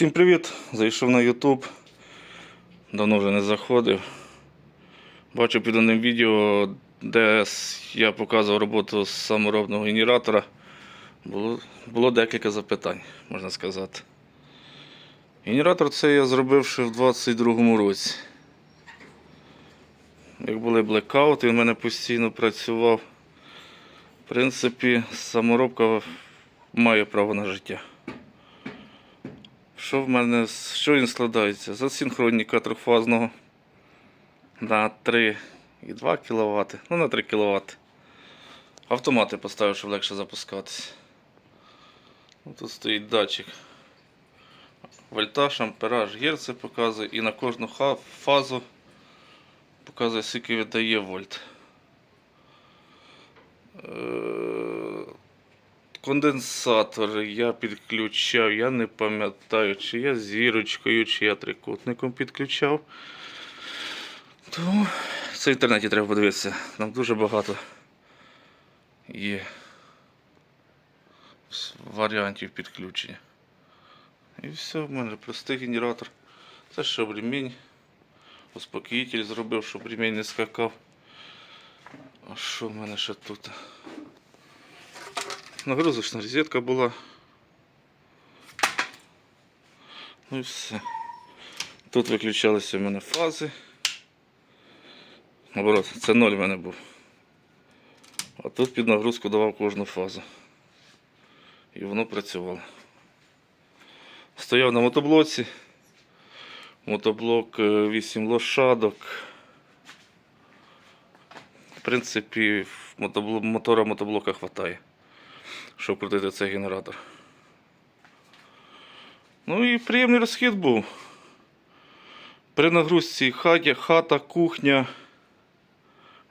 Всім привіт! Зайшов на YouTube. Давно вже не заходив. Бачу під одним відео, де я показував роботу саморобного генератора. Було, було декілька запитань, можна сказати. Генератор це я зробив ще в 22-му році. Як були блекаути, він в мене постійно працював. В принципі, саморобка має право на життя. Що в мене, що він складається? З асинхронника трьохфазного на 3,2 кВт, ну на 3 кВт. Автомати поставив, щоб легше запускатись. Ну, Тут стоїть датчик. Вольтаж, ампераж, герци показує і на кожну фазу показує, скільки віддає вольт. Конденсатор я підключав, я не пам'ятаю, чи я зірочкою, чи я трикутником підключав. Тому це в інтернеті треба подивитися. Там дуже багато є варіантів підключення. І все, в мене простий генератор. Це щоб ремінь. Успокоїтель зробив, щоб ремінь не скакав. А що в мене ще тут? Нагрузочна розетка була. Ну і все. Тут виключалися в мене фази. Наоборот, це ноль в мене був. А тут під нагрузку давав кожну фазу. І воно працювало. Стояв на мотоблоці. Мотоблок е, 8 лошадок. В принципі, мотора мотоблока вистачає щоб крутити цей генератор. Ну і приємний розхід був. При нагрузці хатя, хата, кухня,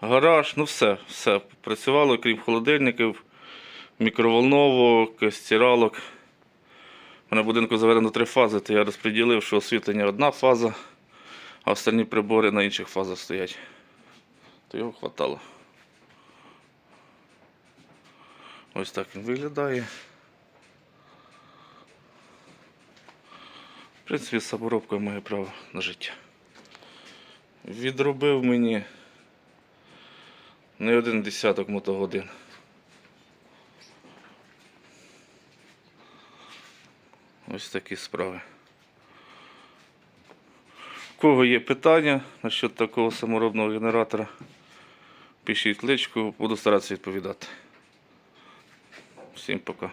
гараж, ну все, все працювало, крім холодильників, мікроволновок, стиралок. У мене в будинку заведено три фази, то я розподілив, що освітлення одна фаза, а остальні прибори на інших фазах стоять. То його хватало. Ось так він виглядає. В принципі, з саморобка має право на життя. Відробив мені не один десяток мотогодин. Ось такі справи. У кого є питання насчет такого саморобного генератора, пишіть личку, буду старатися відповідати. Всім пока.